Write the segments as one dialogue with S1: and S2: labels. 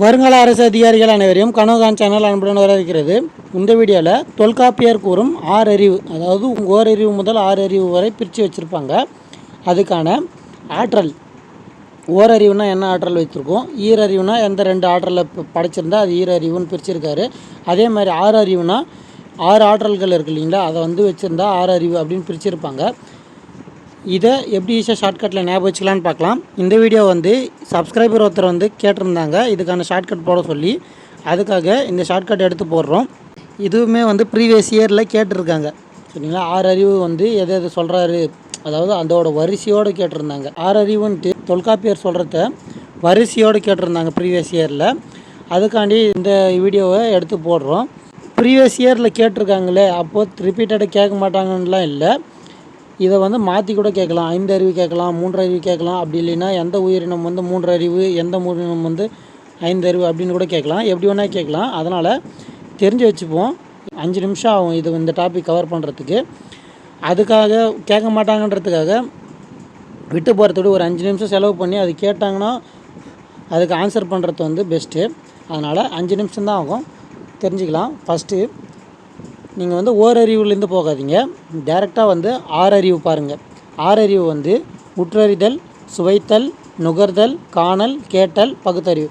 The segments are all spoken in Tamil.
S1: வருங்கால அரசு அதிகாரிகள் அனைவரையும் கனோகான் சேனல் அன்புடன் வரவேற்கிறது. இந்த வீடியோவில் தொல்காப்பியர் கூறும் ஆறு அறிவு அதாவது ஓரறிவு முதல் ஆறு அறிவு வரை பிரித்து வச்சுருப்பாங்க. அதுக்கான ஆற்றல் ஓரறிவுனா என்ன ஆற்றல் வைத்திருக்கோம்? ஈரறிவுனா எந்த ரெண்டு ஆற்றலை ப- படைச்சிருந்தா அது ஈரறிவுன்னு பிரிச்சிருக்காரு. அதே மாதிரி ஆறு அறிவுனா ஆறு ஆற்றல்கள் இருக்கு இல்லைங்களா? அதை வந்து வச்சுருந்தா ஆறு அறிவு அப்படின்னு பிரிச்சிருப்பாங்க. இதை எப்படி ஈஸியாக ஷார்ட்கட்டில் ஞாபகம் வச்சுக்கலான்னு பார்க்கலாம். இந்த வீடியோ வந்து சப்ஸ்கிரைபர் ஒருத்தர் வந்து கேட்டிருந்தாங்க. இதுக்கான ஷார்ட்கட் போட சொல்லி அதுக்காக இந்த ஷார்ட்கட் எடுத்து போடுறோம். இதுவுமே வந்து ப்ரீவியஸ் இயரில் கேட்டிருக்காங்க. சரிங்களா? ஆறு அறிவு வந்து எதை எது சொல்கிறாரு அதாவது அதோட வரிசையோடு கேட்டிருந்தாங்க. ஆறு அறிவுன்ட்டு தொல்காப்பியர் சொல்கிறத வரிசையோடு கேட்டிருந்தாங்க ப்ரீவியஸ் இயரில் அதுக்காண்டி இந்த வீடியோவை எடுத்து போடுறோம். ப்ரீவியஸ் இயரில் கேட்டிருக்காங்களே அப்போது ரிப்பீட்டடாக கேட்க மாட்டாங்கன்னுலாம் இல்லை. இதை வந்து மாற்றி கூட கேட்கலாம். ஐந்து அறிவு கேட்கலாம் மூன்று அறிவு கேட்கலாம். அப்படி இல்லைன்னா எந்த உயிரினம் வந்து மூன்று அறிவு எந்த உயிரினம் வந்து ஐந்து அறிவு அப்படின்னு கூட கேட்கலாம். எப்படி வேணால் கேட்கலாம். அதனால் தெரிஞ்சு வச்சுப்போம். அஞ்சு நிமிஷம் ஆகும் இது இந்த டாபிக் கவர் பண்ணுறதுக்கு அதுக்காக கேட்க மாட்டாங்கன்றதுக்காக விட்டு போகிறத விட ஒரு அஞ்சு நிமிஷம் செலவு பண்ணி அது கேட்டாங்கன்னா அதுக்கு ஆன்சர் பண்ணுறது வந்து பெஸ்ட்டு அதனால் அஞ்சு நிமிஷம்தான் ஆகும். தெரிஞ்சுக்கலாம். ஃபஸ்ட்டு நீங்கள் வந்து ஓரறிவுலேருந்து போகாதீங்க. டேரெக்டாக வந்து ஆறறிவு பாருங்கள் ஆறறிவு வந்து உற்றறிதல் சுவைத்தல் நுகர்தல் காணல் கேட்டல் பகுத்தறிவு.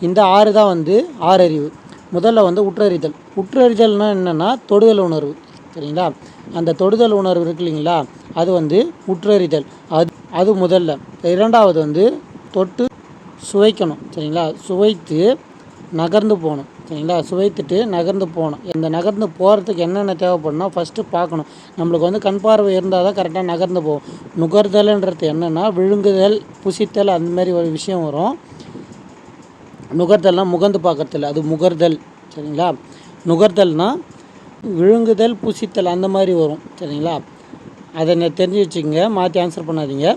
S1: இந்த ஆறு தான் வந்து ஆறறிவு. முதல்ல வந்து உற்றறிதல். உற்றறிதல்னால் என்னென்னா தொடுதல் உணர்வு. சரிங்களா? அந்த தொடுதல் உணர்வு இருக்கு இல்லைங்களா? அது வந்து உற்றறிதல். அது அது முதல்ல. இரண்டாவது வந்து தொட்டு சுவைக்கணும். சரிங்களா? சுவைத்து நகர்ந்து போகணும். சரிங்களா சுவைத்துட்டு நகர்ந்து போகணும். இந்த நகர்ந்து போகிறதுக்கு என்னென்ன தேவைப்படுனா ஃபஸ்ட்டு பார்க்கணும். நம்மளுக்கு வந்து கண் பார்வை இருந்தால் தான் கரெக்டாக நகர்ந்து போகும். நுகர்தல்ன்றது என்னென்னா விழுங்குதல் புசித்தல் அந்த மாதிரி ஒரு விஷயம் வரும். நுகர்தல்னால் முகந்து பார்க்கறதில்ல அது முகர்தல் சரிங்களா? நுகர்தல்னால் விழுங்குதல் புசித்தல் அந்த மாதிரி வரும் சரிங்களா? அதை தெரிஞ்சு வச்சுக்கோங்க மாற்றி ஆன்சர் பண்ணாதீங்க.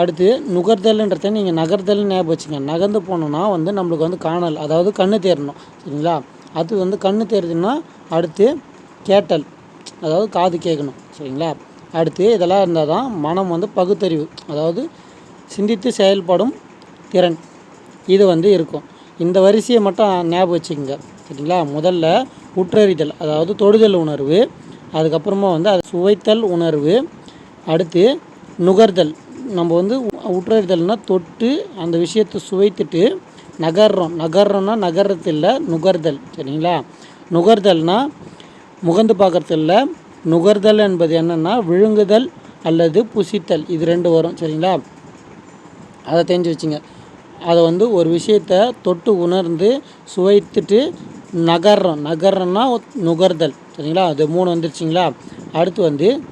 S1: அடுத்து நுகர்தல்ன்றத நீங்கள் நகர்தல் ஞாபகம் வச்சுங்க. நகர்ந்து போனோம்னா வந்து நம்மளுக்கு வந்து காணல் அதாவது கண்ணு தேரணும் சரிங்களா? அது வந்து கண்ணு தேருதுன்னா அடுத்து கேட்டல் அதாவது காது கேட்கணும். சரிங்களா? அடுத்து இதெல்லாம் இருந்தால் தான் மனம் வந்து பகுத்தறிவு அதாவது சிந்தித்து செயல்படும் திறன். இது வந்து இருக்கும். இந்த வரிசையை மட்டும் ஞாபகம் வச்சுக்கோங்க. சரிங்களா? முதல்ல உற்றறிதல் அதாவது தொடுதல் உணர்வு அதுக்கப்புறமா வந்து அது சுவைத்தல் உணர்வு அடுத்து நுகர்தல். நம்ம வந்து உ- உற்றறிதல்னா தொட்டு அந்த விஷயத்தை சுவைத்துட்டு நகர்றோம். நகர்றோம்னா நகர்றது இல்லை நுகர்தல். சரிங்களா? நுகர்தல்னா முகந்து பார்க்கறது இல்லை நுகர்தல் என்பது என்னென்னா விழுங்குதல் அல்லது புசித்தல். இது ரெண்டு வரும். சரிங்களா? அதை தெரிஞ்சு வச்சுங்க. அதை வந்து ஒரு விஷயத்தை தொட்டு உணர்ந்து சுவைத்துட்டு நகர்றோம். நகர்றோன்னா நுகர்தல். சரிங்களா? அது மூணு வந்துருச்சிங்களா? அடுத்து வந்து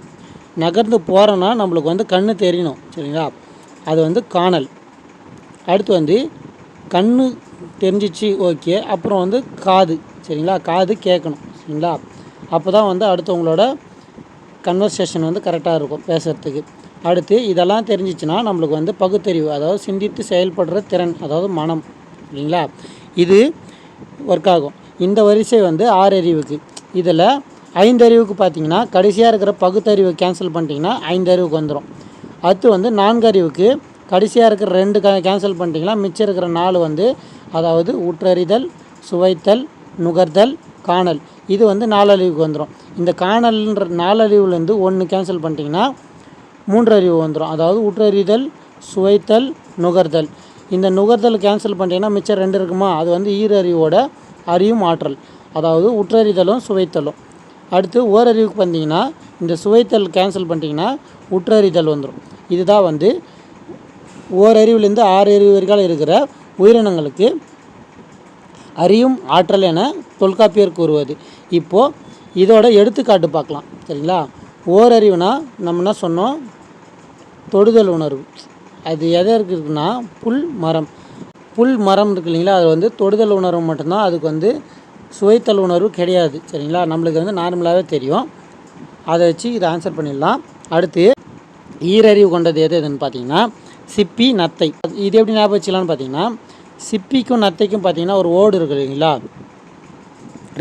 S1: நகர்ந்து போகிறோன்னா நம்மளுக்கு வந்து கண்ணு தெரியணும் சரிங்களா? அது வந்து காணல். அடுத்து வந்து கண்ணு தெரிஞ்சிச்சு ஓகே. அப்புறம் வந்து காது சரிங்களா? காது கேட்கணும் சரிங்களா? அப்போ தான் வந்து அடுத்தவங்களோட கன்வர்சேஷன் வந்து கரெக்டாக இருக்கும் பேசுகிறதுக்கு அடுத்து இதெல்லாம் தெரிஞ்சிச்சுன்னா நம்மளுக்கு வந்து பகுத்தறிவு அதாவது சிந்தித்து செயல்படுற திறன் அதாவது மனம் இல்லைங்களா? இது ஒர்க் ஆகும். இந்த வரிசை வந்து ஆறறிவுக்கு. இதில் ஐந்தறிவுக்கு பார்த்தீங்கன்னா கடைசியாக இருக்கிற பகுத்தறிவு கேன்சல் பண்ணிட்டீங்கன்னா ஐந்து அறிவுக்கு வந்துடும் அடுத்து வந்து நான்கு அறிவுக்கு கடைசியாக இருக்கிற ரெண்டு க கேன்சல் பண்ணிட்டீங்கன்னா மிச்சம் இருக்கிற நாலு வந்து அதாவது உற்றறிதல் சுவைத்தல் நுகர்தல் காணல். இது வந்து நாலறிவுக்கு வந்துடும் இந்த காணல்ன்ற நாலறிவுலேருந்து ஒன்று கேன்சல் பண்ணிட்டீங்கன்னா மூன்று அறிவு வந்துடும் அதாவது உற்றறிதல் சுவைத்தல் நுகர்தல். இந்த நுகர்தல் கேன்சல் பண்ணிட்டீங்கன்னா மிச்சம் ரெண்டு இருக்குமா? அது வந்து ஈரறிவோட அறியும் ஆற்றல். அதாவது உற்றறிதலும் சுவைத்தலும். அடுத்து ஓரறிவுக்கு வந்தீங்கன்னா இந்த சுவைத்தல் கேன்சல் பண்ணிட்டீங்கன்னா உற்றறிதல் வந்துடும் இதுதான் வந்து ஓரறிவுலேருந்து ஆறு அறிவு வரைக்கும் இருக்கிற உயிரினங்களுக்கு அறியும் ஆற்றல் என தொல்காப்பியர் கூறுவது. இப்போது இதோட எடுத்துக்காட்டு பார்க்கலாம். சரிங்களா? ஓரறிவுனா நம்ம என்ன சொன்னோம்? தொடுதல் உணர்வு. அது எதை இருக்குதுன்னா புல் மரம். புல் மரம் இருக்கு இல்லைங்களா? அது வந்து தொடுதல் உணர்வு மட்டும்தான். அதுக்கு வந்து சுவைத்தல் உணர்வு கிடையாது சரிங்களா? நம்மளுக்கு வந்து நார்மலாகவே தெரியும். அதை வச்சு இதை ஆன்சர் பண்ணிடலாம். அடுத்து ஈரறிவு கொண்டது எது எதுன்னு பார்த்தீங்கன்னா சிப்பி நத்தை. இது எப்படி ஞாபகம் வச்சுக்கலாம்னு பார்த்தீங்கன்னா சிப்பிக்கும் நத்தைக்கும் பார்த்தீங்கன்னா ஒரு ஓடு இருக்கு இல்லைங்களா?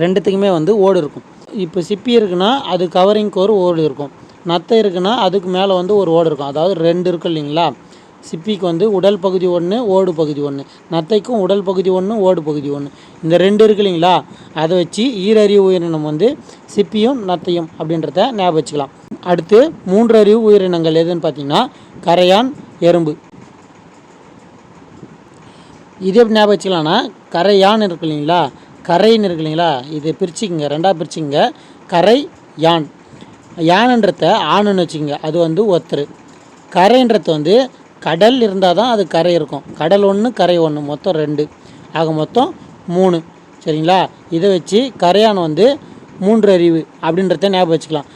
S1: ரெண்டுத்துக்குமே வந்து ஓடு இருக்கும். இப்போ சிப்பி இருக்குன்னா அது கவரிங்க்கு ஒரு ஓடு இருக்கும். நத்தை இருக்குன்னா அதுக்கு மேலே வந்து ஒரு ஓடு இருக்கும். அதாவது ரெண்டு இருக்கும் இல்லைங்களா? சிப்பிக்கு வந்து உடல் பகுதி ஒன்று ஓடு பகுதி ஒன்று நத்தைக்கும் உடல் பகுதி ஒன்று ஓடு பகுதி ஒன்று இந்த ரெண்டு இருக்கு இல்லைங்களா? அதை வச்சு ஈரறிவு உயிரினம் வந்து சிப்பியும் நத்தையும் அப்படின்றத ஞாபகம் வச்சுக்கலாம். அடுத்து மூன்று அறிவு உயிரினங்கள் எதுன்னு பார்த்தீங்கன்னா கரையான் எறும்பு. இது எப்படி ஞாபகம் வச்சுக்கலாம்னா கரையான் இருக்கு இல்லைங்களா? கரைன்னு இருக்கு இல்லைங்களா? இது பிரிச்சுக்கங்க ரெண்டாக பிரிச்சுங்க கரை யான். யானன்றத ஆணுன்னு வச்சுக்கோங்க. அது வந்து ஒத்தரு. கரைன்றத வந்து கடல் இருந்தால் தான் அது கரை இருக்கும். கடல் ஒன்று கரை ஒன்று மொத்தம் ரெண்டு. ஆக மொத்தம் மூணு. சரிங்களா? இதை வச்சு கரையான் வந்து மூன்று அறிவு அப்படின்றத ஞாபகம் வச்சுக்கலாம்.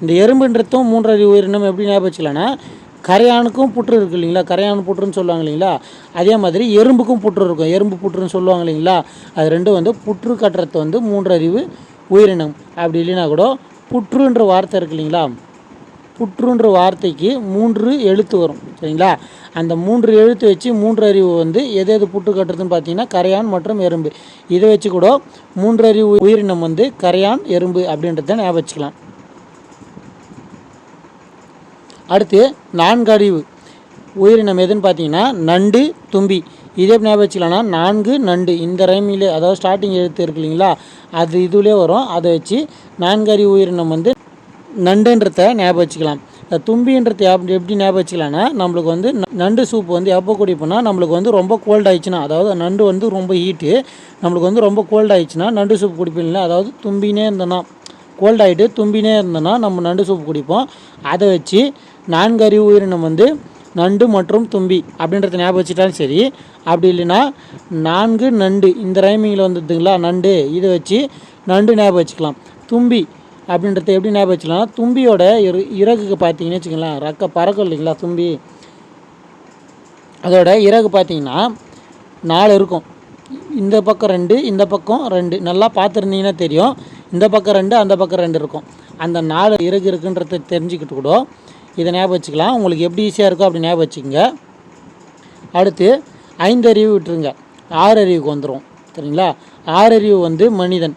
S1: இந்த எறும்புன்றதும் மூன்று அறிவு உயிரினம் எப்படி ஞாபகம் வச்சுக்கலாம்னா கரையானுக்கும் புற்று இருக்குது இல்லைங்களா? கரையான் புற்றுன்னு சொல்லுவாங்க இல்லைங்களா? அதே மாதிரி எறும்புக்கும் புற்று இருக்கும். எறும்பு புற்றுன்னு சொல்லுவாங்க இல்லைங்களா? அது ரெண்டும் வந்து புற்று கட்டுறது வந்து மூன்று அறிவு உயிரினம். அப்படி இல்லைன்னா கூட புற்றுன்ற வார்த்தை இருக்கு இல்லைங்களா? புற்றுன்ற வார்த்தைக்கு மூன்று எழுத்து வரும் சரிங்களா? அந்த மூன்று எழுத்து வச்சு மூன்று அறிவு வந்து எது எது புற்று கட்டுறதுன்னு பார்த்தீங்கன்னா கரையான் மற்றும் எறும்பு. இதை வச்சு கூட மூன்று அறிவு உயிரினம் வந்து கரையான் எறும்பு அப்படின்றத ஞாபகம் வச்சுக்கலாம். அடுத்து நான்கு அறிவு உயிரினம் எதுன்னு பார்த்தீங்கன்னா நண்டு தும்பி. இதே எப்படி ஞாபகம் வச்சுக்கலாம்னா நான்கு நண்டு. இந்த ரைமிலே அதாவது ஸ்டார்டிங் எழுத்து இருக்கு இல்லைங்களா அது இதுலேயே வரும். அதை வச்சு நான்கு அறிவு உயிரினம் வந்து நண்டுன்றத ஞாபகம் வச்சுக்கலாம். இந்த தும்பின்றது எப்படி எப்படி ஞாபகம் வச்சுக்கலாம்னா நம்மளுக்கு வந்து நண்டு சூப் வந்து எப்போ குடிப்போம்னா நம்மளுக்கு வந்து ரொம்ப கோல்ட் ஆயிடுச்சுன்னா அதாவது நண்டு வந்து ரொம்ப ஹீட்டு நம்மளுக்கு வந்து ரொம்ப கோல்ட் ஆயிடுச்சுன்னா நண்டு சூப் குடிப்பீங்களா அதாவது தும்பினே இருந்தோன்னா கோல்ட் ஆகிட்டு தும்பினே இருந்தோன்னா நம்ம நண்டு சூப் குடிப்போம். அதை வச்சு நான்கு அறிவு உயிரினம் வந்து நண்டு மற்றும் தும்பி அப்படின்றத ஞாபகம் வச்சுட்டாலும் சரி அப்படி இல்லைன்னா நான்கு நண்டு இந்த ரைமிங்கில் வந்ததுங்களா நண்டு இதை வச்சு நண்டு ஞாபகம் வச்சுக்கலாம். தும்பி அப்படின்றத எப்படி ஞாபகம் வச்சுக்கலாம் தும்பியோட இரு இறகுக்கு பார்த்தீங்கன்னு வச்சுக்கலாம் ரக்க பறக்கும் இல்லைங்களா தும்பி? அதோட இறகு பார்த்தீங்கன்னா நாலு இருக்கும். இந்த பக்கம் ரெண்டு இந்த பக்கம் ரெண்டு. நல்லா பார்த்துருந்தீங்கன்னா தெரியும். இந்த பக்கம் ரெண்டு அந்த பக்கம் ரெண்டு இருக்கும். அந்த நாலு இறகு இருக்குன்றத தெரிஞ்சுக்கிட்டு கூட இதை ஞாபகம் வச்சுக்கலாம். உங்களுக்கு எப்படி ஈஸியாக இருக்கோ அப்படி ஞாபகம் வச்சுக்கோங்க. அடுத்து ஐந்து அறிவு விட்டுருங்க. ஆறு அறிவுக்கு வந்துடும் சரிங்களா? ஆறு அறிவு வந்து மனிதன்.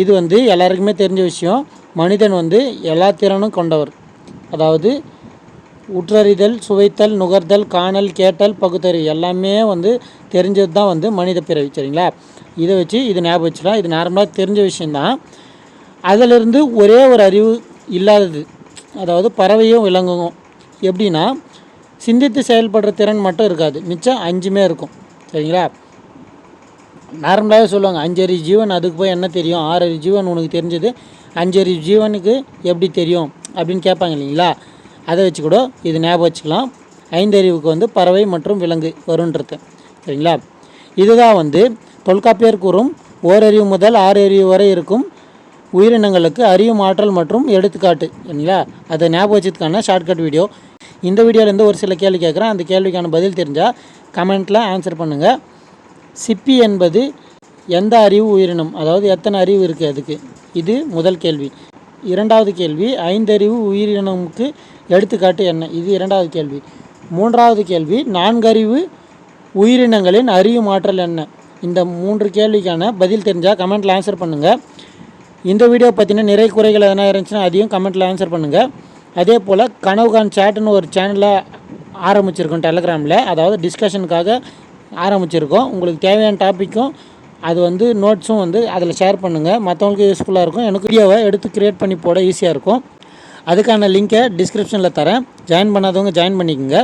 S1: இது வந்து எல்லாருக்குமே தெரிஞ்ச விஷயம். மனிதன் வந்து எல்லா திறனும் கொண்டவர். அதாவது உற்றறிதல் சுவைத்தல் நுகர்தல் காணல் கேட்டல் பகுத்தறிவு எல்லாமே வந்து தெரிஞ்சது தான் வந்து மனித பிறவி சரிங்களா? இதை வச்சு இது ஞாபகம் வச்சுக்கலாம். இது நார்மலாக தெரிஞ்ச விஷயந்தான் அதிலிருந்து ஒரே ஒரு அறிவு இல்லாதது அதாவது பறவையும் விலங்குக்கும் எப்படின்னா சிந்தித்து செயல்படுற திறன் மட்டும் இருக்காது. மிச்சம் அஞ்சுமே இருக்கும் சரிங்களா? நார்மலாகவே சொல்லுவாங்க அஞ்சறி ஜீவன் அதுக்கு போய் என்ன தெரியும்? ஆறறி ஜீவன் உனக்கு தெரிஞ்சது. அஞ்சறி ஜீவனுக்கு எப்படி தெரியும்? அப்படின்னு கேட்பாங்க இல்லைங்களா? அதை வச்சு கூட இது ஞாபகம் வச்சுக்கலாம். ஐந்தறிவுக்கு வந்து பறவை மற்றும் விலங்கு வருன்றது. சரிங்களா? இதுதான் வந்து தொல்காப்பியர் கூறும் ஓரறிவு முதல் ஆறு அறிவு வரை இருக்கும் உயிரினங்களுக்கு அறியும் ஆற்றல் மற்றும் எடுத்துக்காட்டு. சரிங்களா? அதை ஞாபகம் வச்சதுக்கான ஷார்ட்கட் வீடியோ இந்த வீடியோலேருந்து ஒரு சில கேள்வி கேட்குறேன். அந்த கேள்விக்கான பதில் தெரிஞ்சால் கமெண்ட்டில் ஆன்சர் பண்ணுங்கள் சிப்பி என்பது எந்த அறிவு உயிரினம்? அதாவது எத்தனை அறிவு இருக்குது அதுக்கு? இது முதல் கேள்வி. இரண்டாவது கேள்வி ஐந்தறிவு உயிரினமுக்கு எடுத்துக்காட்டு என்ன? இது இரண்டாவது கேள்வி. மூன்றாவது கேள்வி நான்கறிவு உயிரினங்களின் அறிவு மாற்றல் என்ன? இந்த மூன்று கேள்விக்கான பதில் தெரிஞ்சால் கமெண்ட்டில் ஆன்சர் பண்ணுங்கள் இந்த வீடியோ பற்றின நிறை குறைகள் எதனா இருந்துச்சுன்னா அதையும் கமெண்ட்டில் ஆன்சர் பண்ணுங்கள் அதே போல் கனவுகான் சேட்டுன்னு ஒரு சேனலை ஆரம்பிச்சிருக்கோம் டெலகிராமில் அதாவது டிஸ்கஷனுக்காக ஆரம்பிச்சிருக்கோம். உங்களுக்கு தேவையான டாப்பிக்கும் அது வந்து நோட்ஸும் வந்து அதில் ஷேர் பண்ணுங்கள் மற்றவங்களுக்கு யூஸ்ஃபுல்லாக இருக்கும். எனக்கு வீடியோவை எடுத்து க்ரியேட் பண்ணி போட ஈஸியாக இருக்கும். அதுக்கான லிங்க்கை டிஸ்கிரிப்ஷனில் தரேன். ஜாயின் பண்ணாதவங்க ஜாயின் பண்ணிக்கோங்க.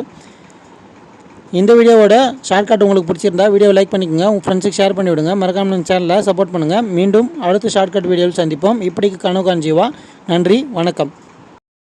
S1: இந்த வீடியோவோட ஷார்ட்கட் உங்களுக்கு பிடிச்சிருந்தா வீடியோ லைக் பண்ணிக்கோங்க. உங்கள் ஃப்ரெண்ட்ஸுக்கு ஷேர் பண்ணிவிடுங்க மறக்காமல் நம்ம சேனலை சப்போர்ட் பண்ணுங்கள் மீண்டும் அடுத்த ஷார்ட்கட் வீடியோவில் சந்திப்போம். இப்படிக்கு கனவு காஞ்சிவா நன்றி. வணக்கம்.